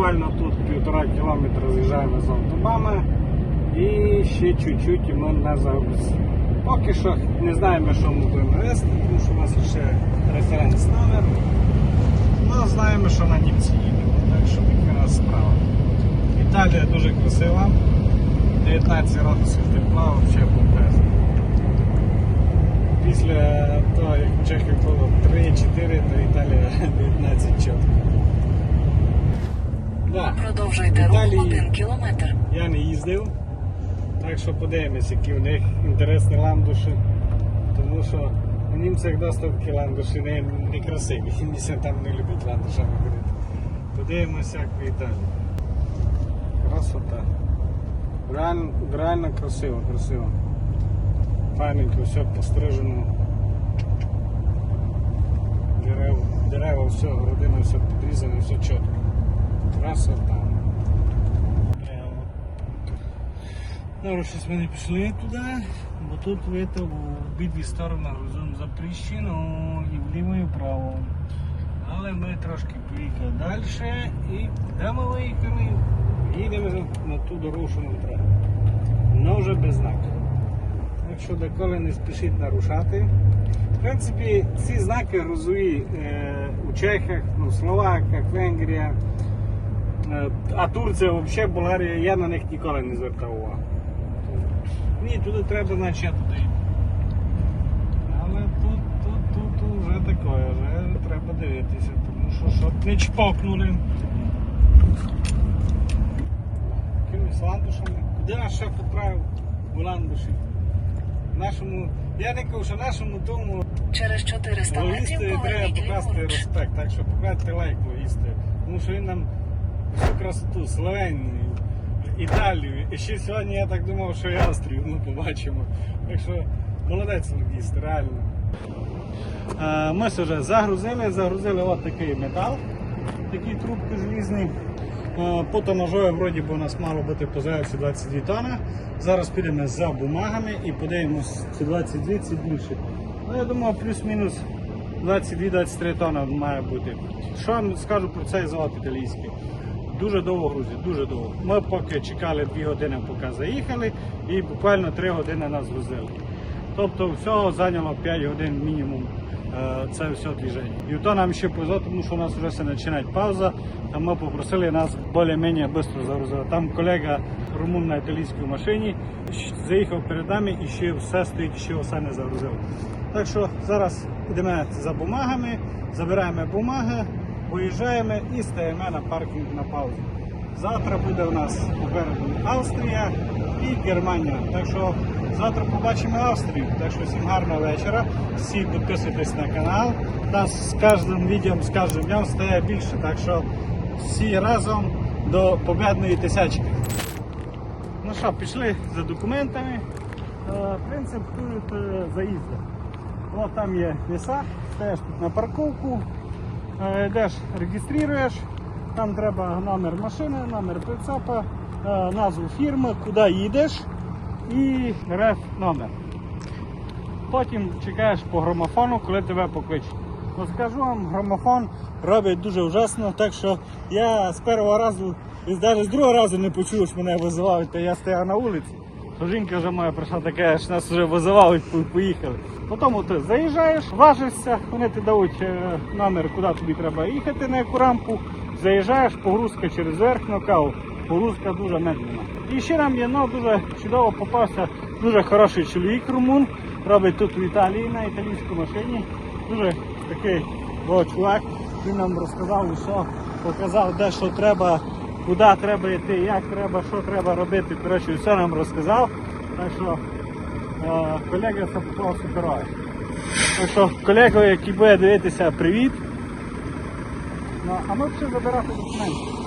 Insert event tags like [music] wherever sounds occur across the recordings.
Буквально тут півтора кілометра з'їжджаємо з автобами і ще чуть-чуть і ми на загрузці. Поки що не знаємо, що ми будемо вести, тому що у нас ще референс номер. Ну, знаємо, що на німці їдемо, так що така справа. Італія дуже красива. 19 градусів тепла, взагалі бомбезно. Після того, як в Чехії було 3-4, то Італія 19 чітко. Продовжуйте рух Італії 1 кілометр. я не їздив, так що подивимось, які в них інтересні ландуші. Тому що у німцях доставки ландуші не, не красиві. Німці там не люблять ландушами ходити. Подивимося, як в Італії. Красота. Реально, реально красиво, красиво. Файненько, все пострижено. Дерева, дерева, все, родина, все підрізано, все чітко. Красота. Ну, щось ми не пішли туди, бо тут это, в обидві сторони грузимо Запрещено і вліво, і вправо. Але ми трошки поїхали далі і де ми їдемо на ту дорогу, що нам треба. Но вже без знаку. Так що деколи не спішіть нарушати. В принципі, ці знаки грузові е, у Чехах, ну, Словаках, Венгрія. Е, А Турція, взагалі Болгарія, я на них ніколи не звертав увагу. Ні, туди треба, значить я туди. йду. Але тут, тут, тут, тут вже таке, вже треба дивитися, тому що щоб не чпокнули. Якимись ландушами. Куди нас шеф відправив у ландуші? Нашому, я не кажу, що нашому тому Через 400 логісту метрів треба покласти респект, так що покладьте лайк логісту. Тому що він нам всю красоту, Словенію, Італію. І ще сьогодні я так думав, що і Австрію ну, побачимо. Так що молодець логіст, реально. Ми вже загрузили, загрузили от такий метал, такі трубки желізні. Е, По тонажою вроді у нас мало бути по заявці 22 тонни. Зараз підемо за бумагами і подивимось, чи 22 чи більше. Ну, я думаю, плюс-мінус 22-23 тонни має бути. Що я скажу про цей завод італійський? Дуже довго грузить, дуже довго. Ми поки чекали 2 години, поки заїхали, і буквально 3 години нас грузили. Тобто всього зайняло 5 годин мінімум е, це все движення. І то нам ще повезло, тому що у нас вже все починає пауза, а ми попросили нас більш-менш швидко загрузити. Там колега румун на італійській машині заїхав перед нами і ще все стоїть, ще все не загрузив. Так що зараз йдемо за бумагами, забираємо бумаги, виїжджаємо і стаємо на паркінг на паузу. Завтра буде у нас попереду Австрія і Германія. Так що завтра побачимо Австрію. Так що всім гарного вечора. Всі підписуйтесь на канал. Нас з кожним відео, з кожним днем стає більше. Так що всі разом до победної тисячки. Ну що, пішли за документами. Е, Принцип тут е, заїзду. От там є віса, стаєш тут на парковку, йдеш, реєструєш, там треба номер машини, номер прицепа, е, назву фірми, куди їдеш і реф номер. Потім чекаєш по грамофону, коли тебе покличуть. Ну, скажу вам, грамофон робить дуже ужасно, так що я з першого разу, і навіть з другого разу не почув, що мене визивають, то я стояв на вулиці. Жінка вже моя прийшла така, що нас вже визивають, по- поїхали. Потім ти заїжджаєш, важишся, вони ти дають е, номер, куди тобі треба їхати на яку рампу, заїжджаєш, погрузка через верх нокаут. Погрузка дуже медленна. І ще нам є ну, дуже чудово попався дуже хороший чоловік румун, робить тут в Італії на італійській машині. Дуже такий о, чувак. Він нам розказав усе, показав, де що треба, куди треба йти, як треба, що треба робити. Коротше, все нам розказав. Так що е, колега це попав. Так що колега, який буде дивитися, привіт. Ну, а ми ще забирати документи.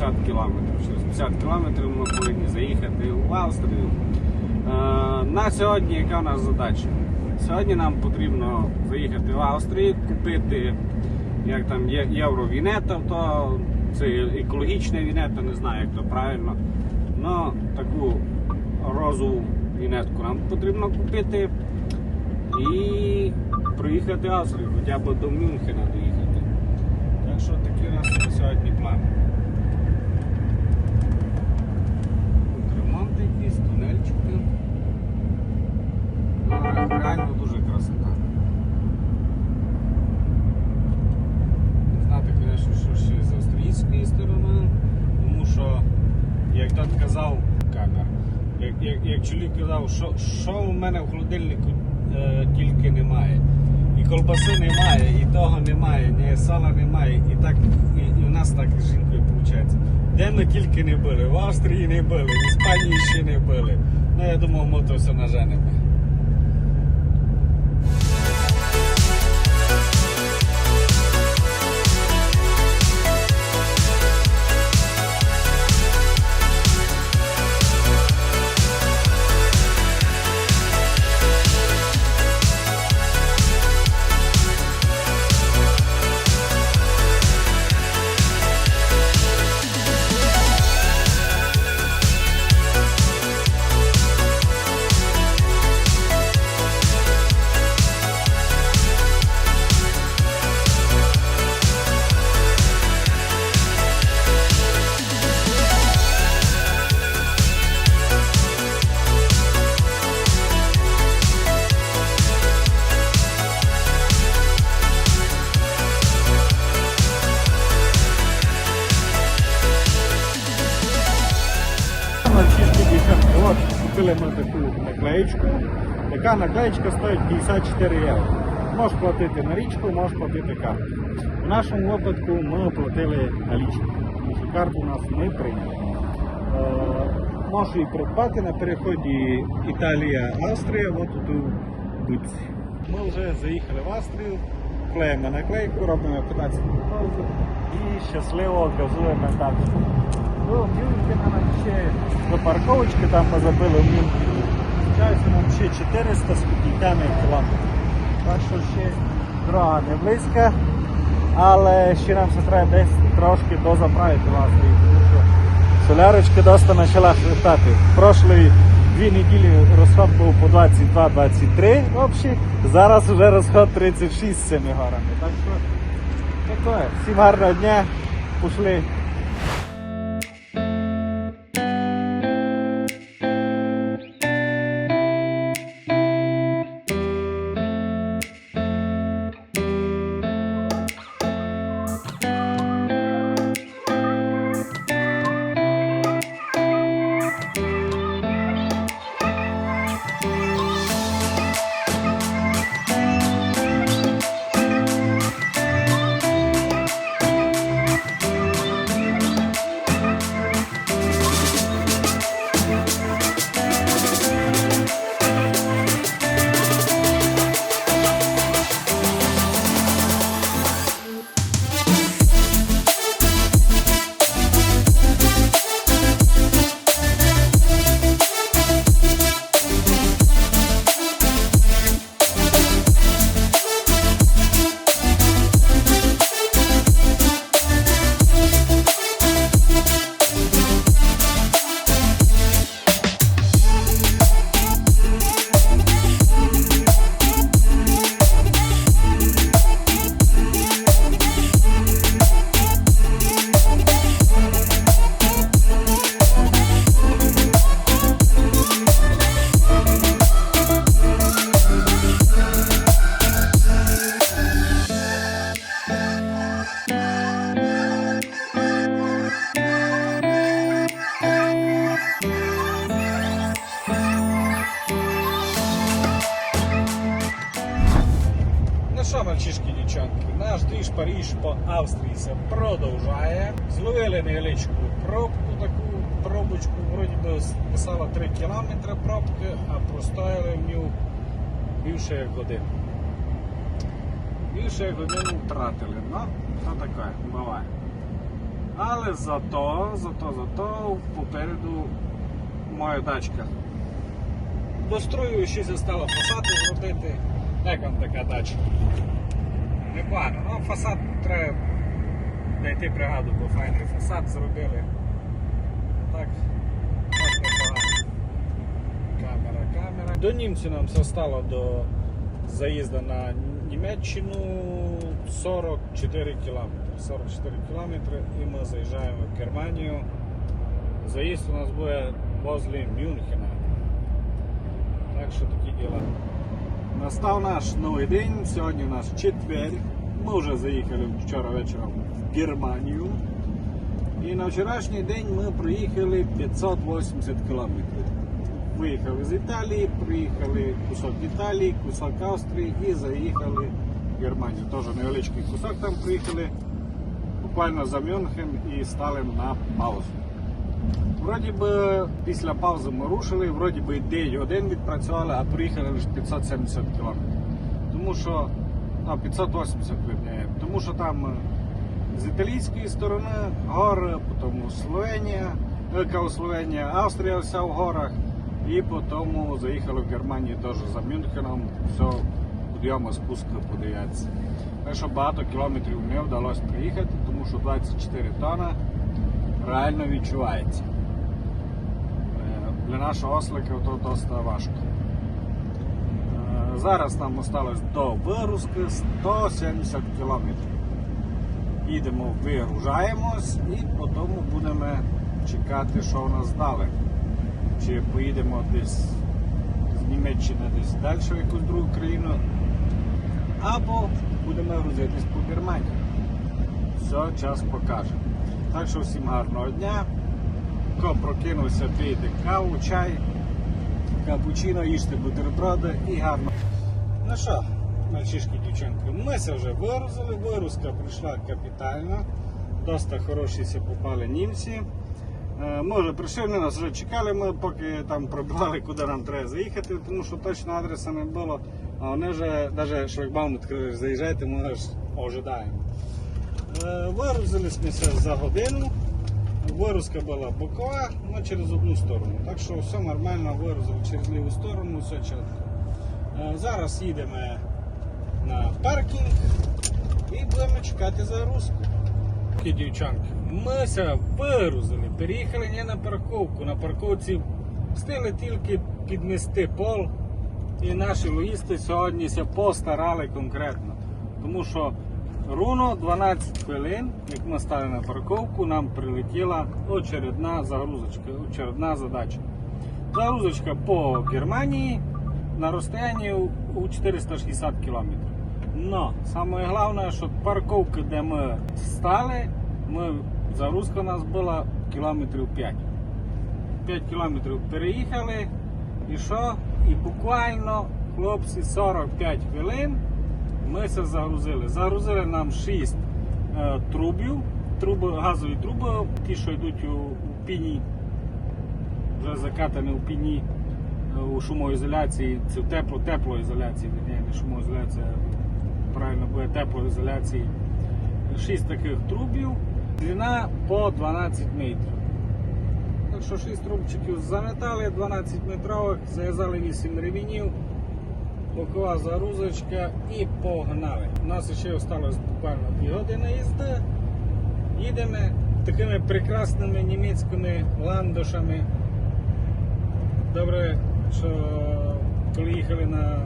80 кілометрів. Через 50 кілометрів ми повинні заїхати в Австрію. Е, на сьогодні яка у нас задача? Сьогодні нам потрібно заїхати в Австрію, купити як там євровінета, то це екологічна вінета, не знаю як то правильно. Но таку розову вінетку нам потрібно купити і приїхати в Австрію, хоча б до Мюнхена доїхати. Так що такий у нас сьогодні план. Реально дуже красота. Не знати, звісно, що ще з австрійської сторони, тому що, як тот казав, камер, як, як, як чоловік казав, що, що у мене в холодильнику е, тільки немає. І колбаси немає, і того немає, ні сала немає. І так і, і у нас так з жінкою виходить. Де ми тільки не були, в Австрії не були, в Іспанії ще не були. Ну я думав, ми то все наженемо. Купили ми таку наклеєчку, яка наклеєчка стоїть 54 євро. Можеш платити на річку, можеш платити карту. В нашому випадку ми оплатили налічку, тому що карту у нас не прийняли. Е, можеш її придбати на переході Італія-Австрія, от тут Буці. Ми вже заїхали в Австрію, клеїмо наклейку, робимо 15 паузу і щасливо газуємо далі. До Мюнхена нам ще до парковочки там ми забили в нам ще 400 з копійками кілометрів. Так що ще дорога не близька, але ще нам все треба десь трошки дозаправити вас. Тому що солярочка доста почала хватати. Прошлої дві неділі розход був по 22-23 общий, зараз вже розход 36 з цими горами. Так що таке. Всім гарного дня, пішли. Мальчишки, дівчатки, наш двіж Паріж по Австрії се продовжує. Зловили невеличку пробку таку пис- писала 3 кілометри пробки, а простояли в нього більше як годину. Більше як годину втратили. Ну, то таке, буває. Але зато, зато, зато попереду моя дачка. Дострою ще стало фасад зробити. Як вам така дача? Непогано. Ну, фасад треба знайти бригаду, бо файний фасад зробили. Так, так непогано. Камера, камера. До німців нам все стало до заїзду на Німеччину 44 кілометри. 44 кілометри і ми заїжджаємо в Германію. Заїзд у нас буде возле Мюнхена. Так що такі діла. Настав наш новий день, сьогодні у нас четвер. Ми вже заїхали вчора вечором в Германію. І на вчорашній день ми проїхали 580 кілометрів. Виїхали з Італії, приїхали кусок Італії, кусок Австрії і заїхали в Германію. Теж невеличкий кусок там приїхали, буквально за Мюнхен і стали на паузу. Вроді би після паузи ми рушили, вроді би день один відпрацювали, а приїхали лише 570 кілометрів. Тому що а, 580 верніше. тому що там е, з італійської сторони гори, потім Словенія, е, Словенія, Австрія вся в горах, і потім заїхали в Германію теж за Мюнхеном, все підйоми спуски подивитися. Так що багато кілометрів не вдалося приїхати, тому що 24 тонни реально відчувається. Е, Для нашого ослика то досить важко. Е, Зараз нам осталось до вигрузки 170 кілометрів. Їдемо, вигружаємось і потім будемо чекати, що в нас далі. Чи поїдемо десь з Німеччини десь далі в якусь другу країну, або будемо грузитись по Германії. Все, час покаже. Так що всім гарного дня. Хто прокинувся, пийте каву, чай, капучино, їжте бутерброди і гарно. Ну що, мальчишки, дівчинки, ми це вже вигрузили, вигрузка прийшла капітально. Доста хороші ся попали німці. Е, Ми вже прийшли, вони нас вже чекали, ми поки там пробивали, куди нам треба заїхати, тому що точно адреса не було. А вони вже, навіть шлагбаум відкрили, заїжджайте, ми ж ожидаємо. Е, Вигрузились за годину. Вигрузка була бокова, але через одну сторону. Так що все нормально, вигрузили через ліву сторону, все чітко. Е, Зараз їдемо на паркінг і будемо чекати загрузку. Дівчанки, ми ся вигрузили, переїхали не на парковку. На парковці встигли тільки підмести пол. І наші логісти сьогодні постарали конкретно. Тому що Руно 12 хвилин, як ми стали на парковку, нам прилетіла очередна загрузочка, очередна задача. Загрузочка по Германії на розстоянні у 460 км. Но саме головне, що парковка, де ми стали, ми, загрузка у нас була кілометрів 5. 5 кілометрів переїхали і що? І буквально хлопці 45 хвилин ми це загрузили. Загрузили нам 6 е, трубів, труби, газові труби, ті, що йдуть у, у піні, вже закатані у піні е, у шумоізоляції, це тепло, теплоізоляції, ні, не шумоізоляція, правильно буде теплоізоляції. 6 таких трубів, длина по 12 метрів. Так що 6 трубчиків заметали, 12 метрових, зав'язали 8 ремінів бокова загрузочка і погнали. У нас ще залишилось буквально 2 години їзди. Їдемо такими прекрасними німецькими ландошами. Добре, що коли їхали на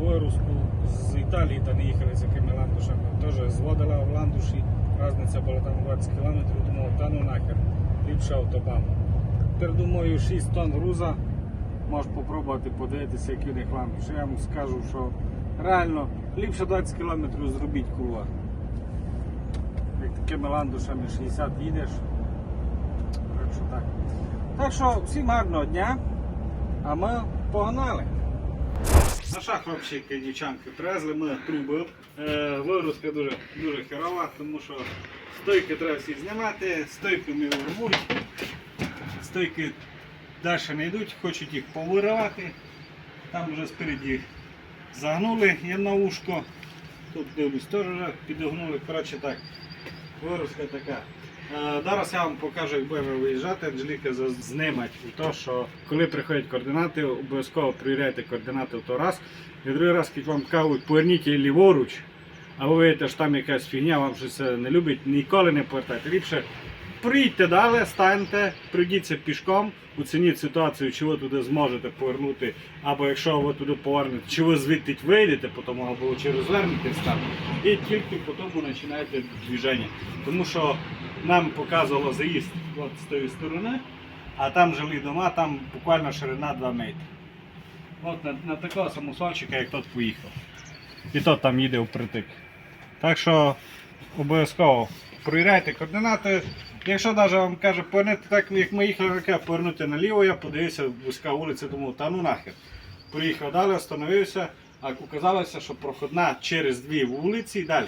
вируску з Італії, та не їхали з якими ландушами, теж зводила в ландуші, різниця була там 20 км, думав, та ну нахер, ліпше автобан. Тепер думаю, 6 тонн груза можеш спробувати подивитися, які в них ландуші. Я вам скажу, що реально ліпше 20 км зробіть круга. Як такими ландушами 60 їдеш. Так що так. Так що всім гарного дня, а ми погнали. Що, хлопчики дівчанки, привезли ми труби. Е, дуже, дуже херова, тому що стойки треба всі знімати, стойки не рвуть, стойки далі не йдуть, хочуть їх повиривати. Там вже спереді загнули одне ушко. Тут дивлюсь, теж підогнули. Коротше так, вирозка така. Е, Зараз я вам покажу, як будемо виїжджати. Анжеліка знимать то, що коли приходять координати, обов'язково перевіряйте координати в той раз. І другий раз, як вам кажуть, поверніть її ліворуч, а ви видите, що там якась фігня, вам щось не любить, ніколи не повертайте. Ліпше приїдьте далі, станьте, пройдіться пішком, оцініть ситуацію, чи ви туди зможете повернути, або якщо ви туди повернете, чи ви звідти вийдете, потім, або чи розвернетесь там, і тільки потім починаєте движення. Тому що нам показувало заїзд от з тої сторони, а там жилі дома, там буквально ширина 2 метри. От на, на такого самосольчика, як тот поїхав. І тот там їде впритик. Так що обов'язково провіряйте координати. Якщо навіть вам каже повернути так, як ми їхали, таке, повернути наліво, я подивився, вузька вулиця, думав, та ну нахер. Приїхав далі, встановився, а оказалося, що проходна через дві вулиці і далі.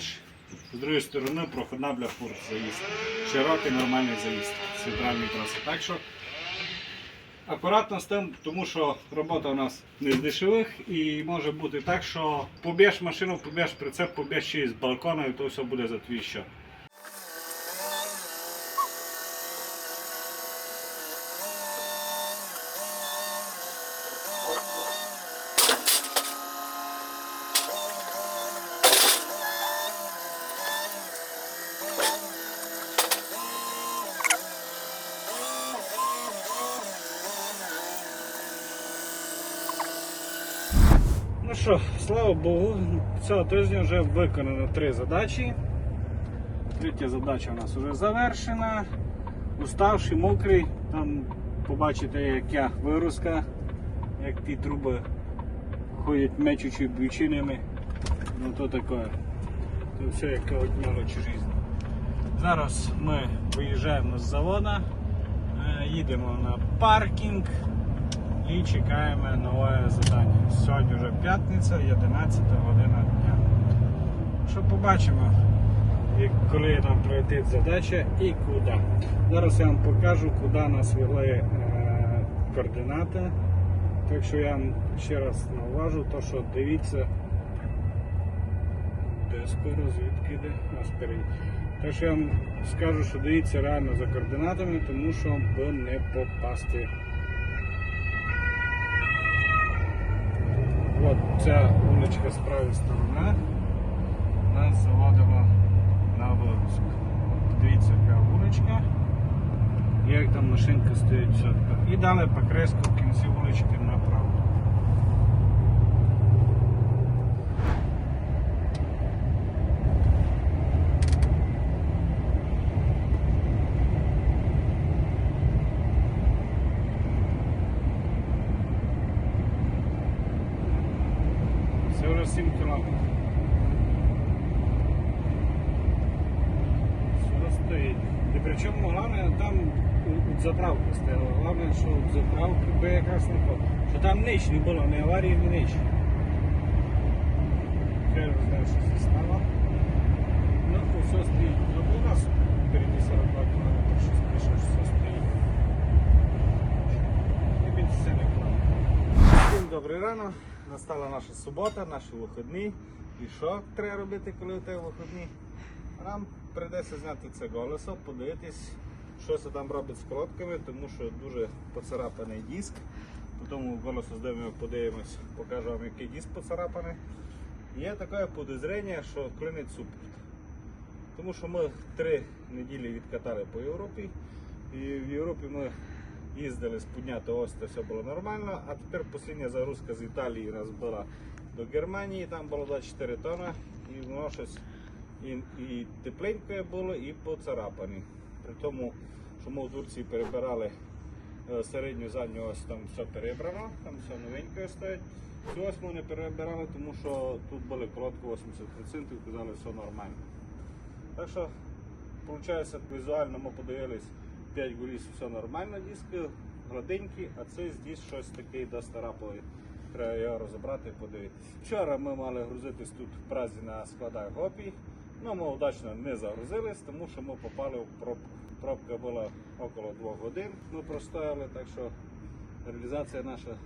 З другої сторони проходна для фур заїзд. Широкий нормальний заїзд з центральної траси. Так що акуратно з тим, тому що робота у нас не з дешевих і може бути так, що поб'єш машину, поб'єш прицеп, поб'єш й з і то все буде за твій що. Що, слава Богу, цього тижня вже виконано три задачі. Третя задача у нас вже завершена. Уставший, мокрий, там побачите, яка вирозка, як ті труби ходять мечучи бючинами. Ну то таке. То все як от мелочі. Зараз ми виїжджаємо з завода, е, їдемо на паркінг і чекаємо нове завдання. Сьогодні вже п'ятниця, 11 година дня. Що побачимо, і коли нам прилетить задача і куди. Зараз я вам покажу, куди нас вели е, координати. Так що я вам ще раз науважу, то що дивіться, де скоро звідки йде нас перед. Так що я вам скажу, що дивіться реально за координатами, тому що би не попасти. От ця вуличка з правої сторони нас заводила на випуск. Дивіться, яка вуличка. Як там машинка стоїть чітко. І далі по креску в кінці вулички направо. Це вже 7 кілометрів. Все стоїть. І причому головне там у- у заправки стояло. Головне, що у заправки би якраз не було. Що там ніч не було, ні аварії, ні ніч. Не що це стало. Ну, все стоїть. Ну, у нас впереді 42 км, що все стоїть. І більше все не. Всім добрий ранок. Настала наша субота, наші вихідні. І що треба робити, коли у тебе вихідні? Нам прийдеться зняти це колесо, подивитись, що це там робить з колодками, тому що дуже поцарапаний диск. Потім колесо здивимо, подивимось, покажу вам, який диск поцарапаний. Є таке підозріння, що клинить супорт. Тому що ми три неділі відкатали по Європі. І в Європі ми їздили з Пудня до Оста, все було нормально. А тепер остання загрузка з Італії нас була до Германії, там було 24 тонни, і воно щось і, і тепленьке було, і поцарапані. При тому, що ми в Турції перебирали середню задню ось там все перебрано, там все новеньке стоїть. Цю ось ми не перебирали, тому що тут були колодки 80%, казали, все нормально. Так що, виходить, візуально ми подивились 5 гуліс, все нормально, диски гладенькі, а цей здесь щось таке достараповий. Треба його розібрати і подивитися. Вчора ми мали грузитись тут в Празі на складах Гопі. Ну, ми удачно не загрузились, тому що ми попали в пробку. Пробка була около 2 годин. Ми простояли, так що реалізація наша,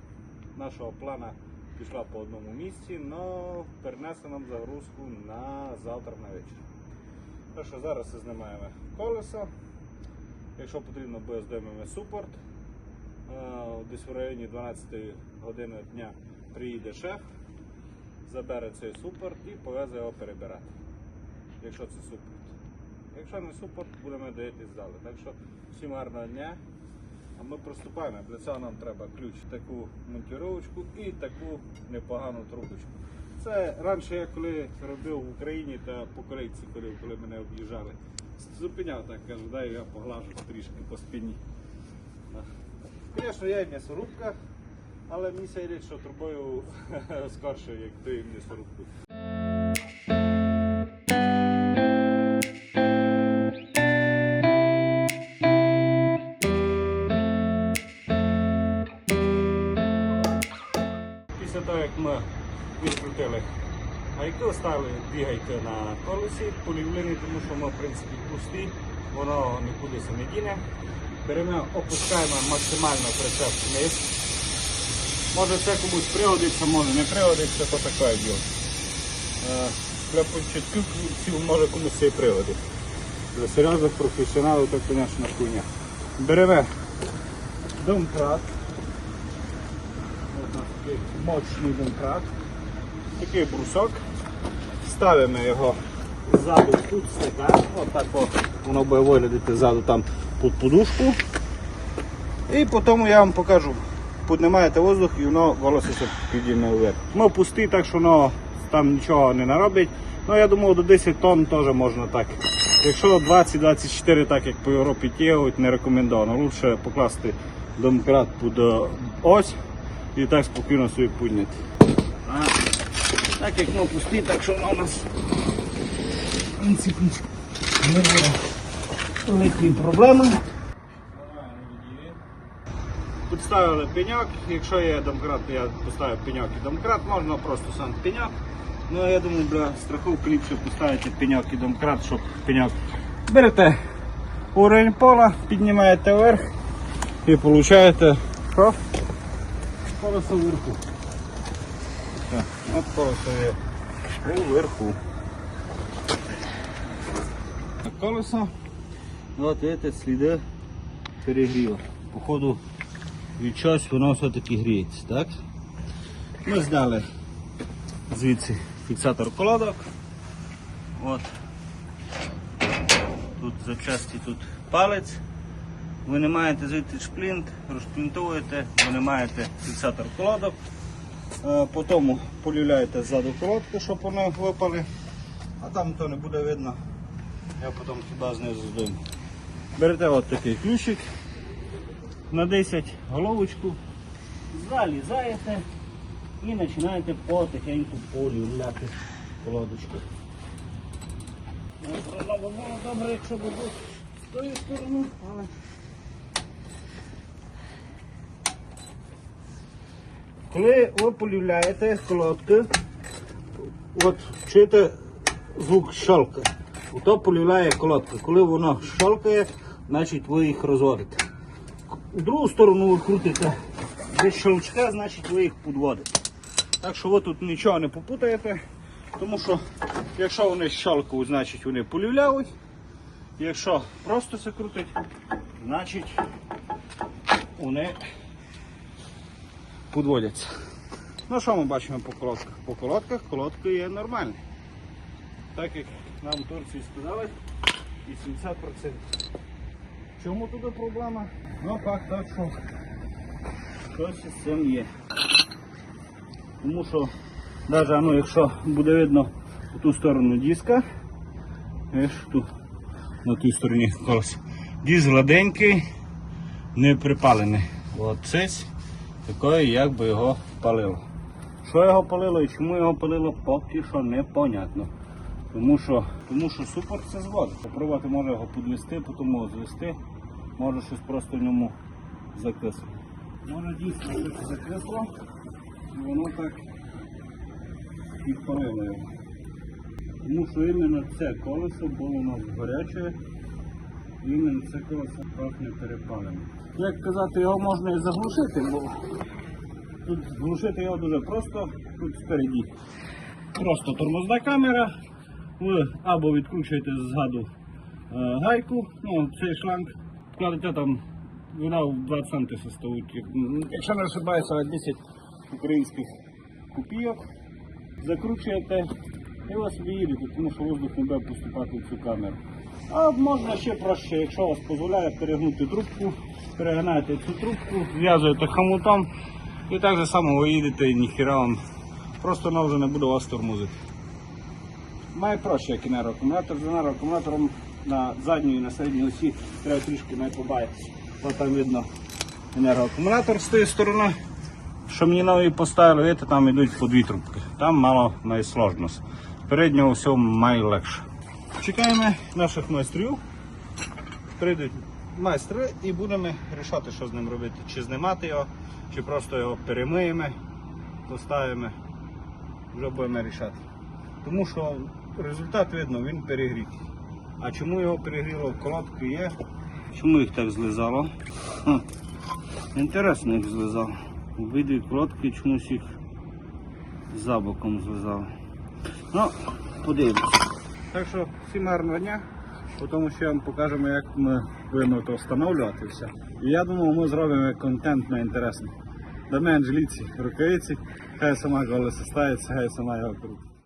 нашого плана пішла по одному місці, але перенесли нам загрузку на завтра на вечір. Так що зараз знімаємо колесо. Якщо потрібно, буде здіймемо супорт. Е, Десь в районі 12 години дня приїде шеф, забере цей супорт і повезе його перебирати. Якщо це супорт. Якщо не супорт, будемо дивитись далі. Так що всім гарного дня. А ми приступаємо. Для цього нам треба ключ, таку монтіровочку і таку непогану трубочку. Це раніше я коли робив в Україні та по колейці, коли, коли мене об'їжджали, зупиняв так, кажу, дай я поглажу трішки по спині. Звісно, я і м'ясорубка, але мені сидять, що трубою [laughs] скорше, як ти м'ясорубку. Гайки, ставили дві гайки на колесі, полівлені, тому що ми в принципі пусті, воно нікуди не діне. Беремо, опускаємо максимально прицеп вниз. Може це комусь пригодиться, може не пригодиться, то таке діло. Для початківців може комусь це і пригодиться. Для серйозних професіоналів це, звісно, хуйня. Беремо домкрат. Ось такий мощний домкрат. Такий брусок. Ставимо його ззаду тут стакан. Отак от воно буде виглядати ззаду там під подушку. І потім я вам покажу. Піднімаєте воздух і воно волосся підійме вверх. Ми пусті, так що воно там нічого не наробить. Ну я думаю до 10 тонн теж можна так. Якщо 20-24, так як по Європі тягують, не рекомендовано. Лучше покласти домкрат під е, ось і так спокійно собі підняти. Так як ми пусті, так що воно у нас в принципі не буде великої проблеми. Підставили пеньок, якщо є домкрат, то я поставив пеньок і домкрат, можна просто сам пеньок. Ну я думаю, для страховки ліпше поставити пеньок і домкрат, щоб пеньок. Берете уровень пола, піднімаєте вверх і получаєте що? Колесо вверху. От колесо є уверху. Колесо. От видите, сліди перегріва. Походу від чогось воно все-таки гріється, так? Ми зняли звідси фіксатор колодок. От. Тут запчасті тут палець. Винімаєте звідти шплінт, розшплінтуєте, винімаєте фіксатор колодок. Е, Потім полюляєте ззаду колодку, щоб вони випали. А там то не буде видно. Я потім туди знизу здойму. Берете от такий ключик на 10 головочку, залізаєте і починаєте потихеньку полюляти колодочку. Ну, добре, якщо б був з тої сторони, але коли ви полюляєте колодки, от чуєте звук щелка. Ото полюляє колодка. Коли воно щелкає, значить ви їх розводите. У другу сторону ви крутите без щелчка, значить ви їх підводите. Так що ви тут нічого не попутаєте, тому що якщо вони щелкають, значить вони полюляють. Якщо просто це крутить, значить вони підводяться. Ну що ми бачимо по колодках? По колодках колодки є нормальні. Так як нам Турції сказали, 80%. Чому туди проблема? Ну факт так, що щось із цим є. Тому що навіть ну, якщо буде видно в ту сторону диска, видиш, тут, на тій стороні колеса, диск гладенький, не припалений. От цесь такої якби його палило. Що його палило і чому його палило, поки що непонятно. Тому що, тому що супер це зводить. Попробувати може його підвести, потім звести, може щось просто в ньому закисло. Може дійсно щось закисло, і воно так і палило його. Тому що іменно це колесо було у нас гаряче, іменно це колесо трохи не перепалене. Як казати, його можна і заглушити, бо тут глушити його дуже просто, тут спереді. Просто тормозна камера. Ви або відкручуєте ззаду е, гайку, ну, цей шланг, кладете там, вона в 20 цм составить. Якщо не ошибаюся, 10 українських копійок. Закручуєте і ви собі їдете, тому що воздух не буде поступати в цю камеру. А можна ще проще, якщо вас дозволяє перегнути трубку, перегинаєте цю трубку, зв'язуєте хомутом і так же само ви їдете і ніхіра вам. Просто вона вже не буде вас тормозити. Має проще, як і нейроакумулятор. За нейроакумулятором на задній і на середній осі треба трішки не побаятися. Ось там видно енергоакумулятор з тієї сторони. Що мені нові поставили, видите, там йдуть по дві трубки. Там мало найсложність. Переднього всього має легше. Чекаємо наших майстрів. Прийдуть майстри і будемо рішати, що з ним робити. Чи знімати його, чи просто його перемиємо, поставимо. Вже будемо рішати. Тому що результат видно, він перегрів. А чому його перегріло? Колодки є. Чому їх так злизало? Хм. Інтересно їх злизало. Обидві колодки чомусь їх за боком злизало. Ну, подивимось. Так що всім гарного дня, тому що вам покажемо, як ми будемо то встановлювати все. І я думаю, ми зробимо контент на інтересний. До мене ліці рукавиці, хай сама колесо ставиться, хай сама його крутить.